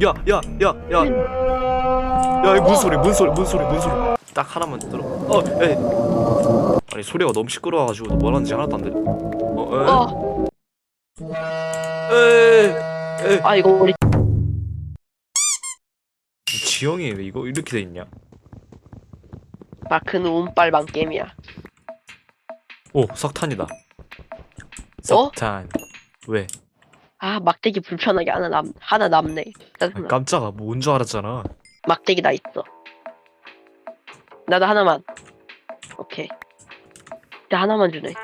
야, 야, 야, 야. 야, 이뭔 소리, 뭔 소리, 뭔 소리, 뭔 소리. 딱 하나만 들어. 어, 에이. 아니, 소리가 너무 시끄러워가지고 뭐 하는지 하나도 안 들려. 어, 어, 에이. 에이. 아 이거 우리 지영이 왜 이거 이렇게 돼 있냐? 마크는 운빨방 게임이야. 오, 석탄이다. 석탄. 왜? 아 막대기 불편하게 하나 남 하나 남네. 아, 짜증나. 깜짝아, 뭔 줄 알았잖아. 막대기 나 있어. 나도 하나만. 오케이. 나 하나만 주네.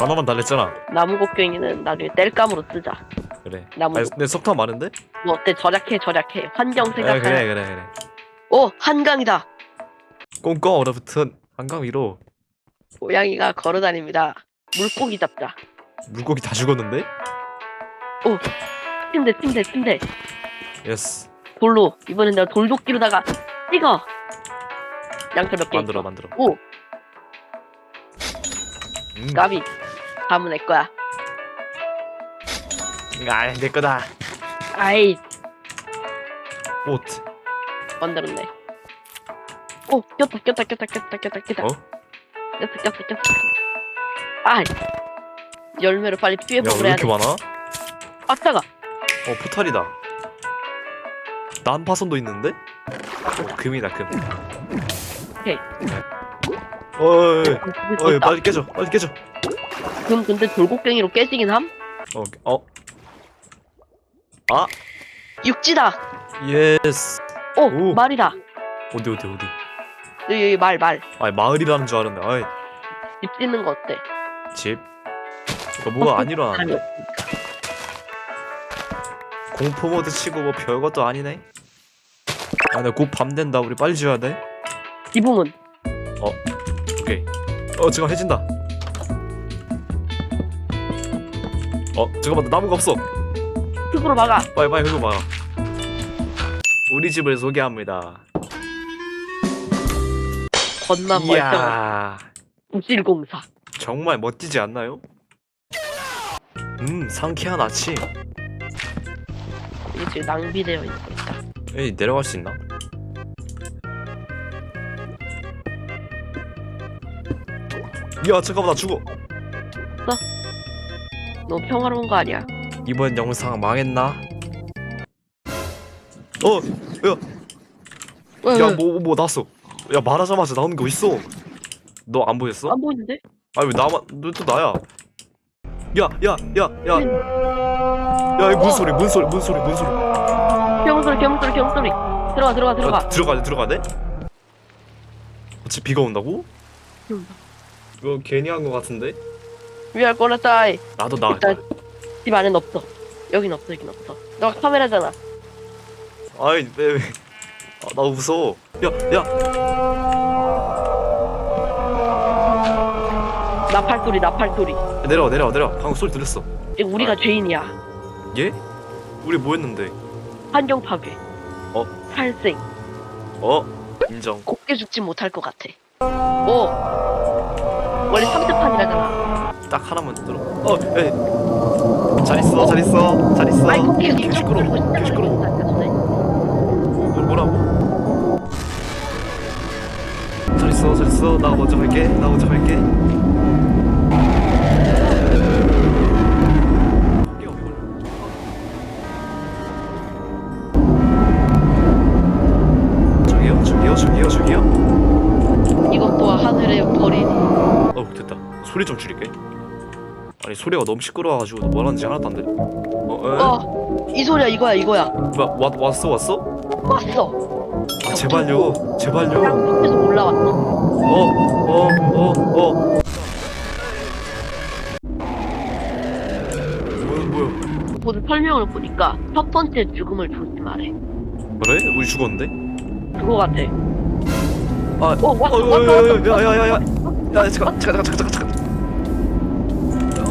하나만 달랬잖아. 나무 곡괭이는 나중에 땔감으로 쓰자. 그래. 나무. 아니, 근데 석탄 많은데? 뭐 어때? 절약해, 절약해. 환경 아, 생각해. 그래, 그래, 그래. 오 한강이다. 꽁꽁 얼어붙은 한강 위로 고양이가 걸어다닙니다. 물고기 잡자. 물고기 다 죽었는데? 침대, 침대, 침대. 예스. 돌로 이번엔 내가 돌도끼로다가 찍어. 양털 몇 개. 만들어. 만들어. 오 음. 까비. 다음은 내 거야. 아, 내 거다. 아이 옷. 만들었네. 오 꼈다 꼈다 꼈다 꼈다 꼈다 꼈다. 어? 꼈다 꼈다 꼈다. 아 열매를 빨리 피해 야, 왜 먹으려 이렇게. 많아? 아 따가. 어, 포탈이다. 난파선도 있는데? 어, 금이다, 금. 오케이. 어이, 어이, 있다. 빨리 깨져, 빨리 깨져. 그럼 근데 돌고갱이로 깨지긴 함? 어, 어, 아, 육지다. 예스. 오, 오. 말이다. 어디, 어디, 어디. 여기, 여기 말 말. 아니, 마을이라는 줄 알았는데, 아이, 집 짓는 거 어때? 집. 이거 뭐가 안 일어나는데? 아니, 공포 모드 치고 뭐 별것도 아니네. 아, 근데 곧밤 된다. 우리 빨리 지어야 돼. 지붕은 오케이. 어, 잠깐 해진다. 어, 잠깐만, 나무가 없어. 흙으로 막아. 빨리 빨리 그거 봐. 우리 집을 소개합니다. 건만 멀쩡한 이야, 부실공사. 정말 멋지지 않나요? 음, 상쾌한 아침. 이게 지금 낭비되어 있다. 에이, 내려갈 수 있나? 야, 잠깐만, 나 죽어. 너무 평화로운 거 아니야? 이번 영상 망했나? 어, 야, 왜, 야, 왜? 뭐, 뭐 나왔어. 야, 말하자마자 나오는 거 있어. 너 안 보였어? 안 보이는데? 아니 왜 나만 너 또 나야? 야, 야, 야, 야, 야, 이뭔 소리, 뭔 소리, 뭔 소리, 뭔 소리? 괴물소리, 괴물소리, 괴물소리. 들어가, 들어가, 들어가. 야, 들어가야 돼, 들어가야 돼? 어차피 비가 온다고? 응. 이거 괜히 한 거 같은데? 위할 거라 따이. 나도 나. 일단 집 안엔 없어. 여긴 없어, 여긴 없어. 너가 카메라잖아. 아이 왜 왜? 아, 나 무서워. 야, 야, 나팔 소리, 나팔 소리. 내려와, 내려와, 내려와. 방금 소리 들렸어. 이제 우리가 아. 죄인이야. 얘? 우리 뭐 했는데? 환경 파괴. 어? 탈생. 어? 인정. 곱게 죽지 못할 것 같아. 오. 원래 3대판이라잖아. 딱 하나만 들어. 어, 에이. 잘 있어, 잘 있어, 잘 있어. 아이고, 계속 개 시끄러워, 개 시끄러워. 뭐, 뭐라고? 잘 있어, 잘 있어. 나 먼저 갈게. 나 먼저 갈게. 소리 좀 줄일게. 아니 소리가 너무 시끄러워가지고 뭐 하는지 하나도 안 들려. 어, 에? 어, 이 소리야, 이거야, 이거야. 와, 와, 왔어, 왔어? 왔어. 아, 제발요, 제발요. 땅속에서 올라왔어. 어, 어, 어, 어. 뭐야, 뭐야? 보드 설명을 보니까 첫 번째 죽음을 조심하래. 그래? 우리 죽었는데? 그거 같아. 아, 어, 왔어, 어, 왔어, 야, 왔어. 야, 야, 야, 야, 야, 잠깐, 잠깐, 잠깐, 잠깐, 잠깐.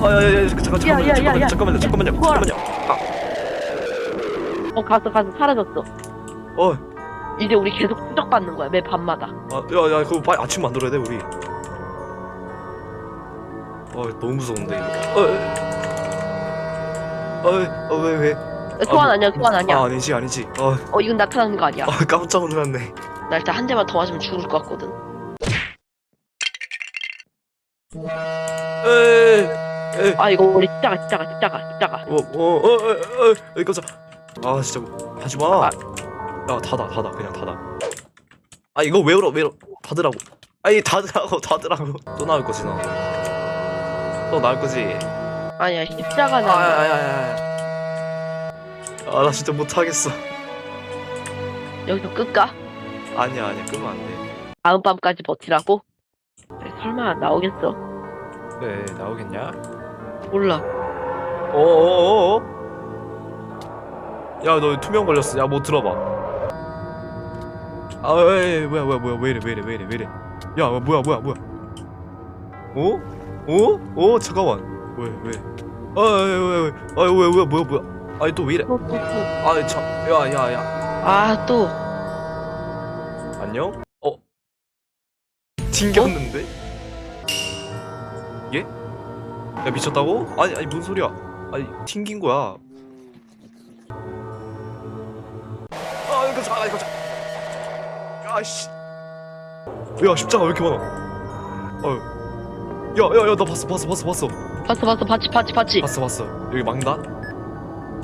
아, 야, 야, 야, 잠깐, 야, 야, 야, 야. 잠깐만요, 잠깐만요, 잠깐만요, 구하라. 잠깐만요. 어, 가서, 가서 사라졌어. 아, 어, 이제 우리 계속 추적 받는 거야, 매 밤마다. 아, 야, 야, 그거 빨리 아침 만들어야 돼, 우리. 아, 너무 무서운데 이거. 어, 어, 어, 왜, 왜? 소환 뭐- 아니야 소환 아니야 아 아니지 아니지 어, 어 이건 나타나는 거 아니야 어 깜짝 놀랐네 나 일단 한 대만 더 맞으면 죽을 것 같거든 에 에 아 이거 우리 진짜가 진짜가 진짜가 진짜가. 어 어 어 어어 깜짝. 아 진짜 하지 마. 아. 야 닫아 닫아. 그냥 닫아. 아 이거 왜 울어 왜 울어? 닫으라고. 아니 닫으라고 닫으라고. 또 나올 거지 너 또 나올 거지. 아니야 십자가는 아야야야야 아나 진짜 못 하겠어. 여기서 끌까? 아니야 아니야. 끄면 안 돼. 다음 밤까지 버티라고? 아니, 설마 나오겠어? 그래 나오겠냐 몰라. 어어어어. 야너 투명 걸렸어. 야 뭐 들어봐. 아 에이, 뭐야 뭐야 뭐야 왜 이래 왜 이래 왜 이래 왜 이래. 야 뭐야 뭐야 뭐야. 어? 어? 어? 잠깐만. 왜 왜? 아왜왜왜 왜. 뭐야 뭐야. 아니 또 왜 이래? 아이 참 야야 야. 아 또. 안녕? 어? 튕겼는데? 예? 야 미쳤다고? 아니 아니 뭔 소리야? 아니 튕긴 거야. 아 이거 자 이거 자. 야씨. 야 십자가 왜 이렇게 많아? 어휴 야야야 나 봤어 봤어 봤어 봤어. 봤어 봤어. 봤지 봤지 봤지. 봤어 봤어. 여기 망단?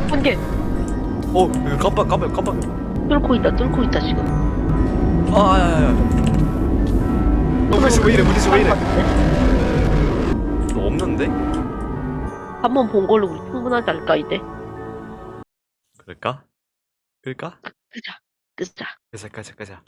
한개. 어 여기 깜빡 깜빡 깜빡. 뚫고 있다 뚫고 있다 지금. 아 야야야. 너 우리 집왜 이래 우리 집왜 이래? 너 없는데? 한 번 본 걸로 우리 충분하지 않을까 이제 그럴까? 그럴까? 끄자 끄자 가자 가자 가자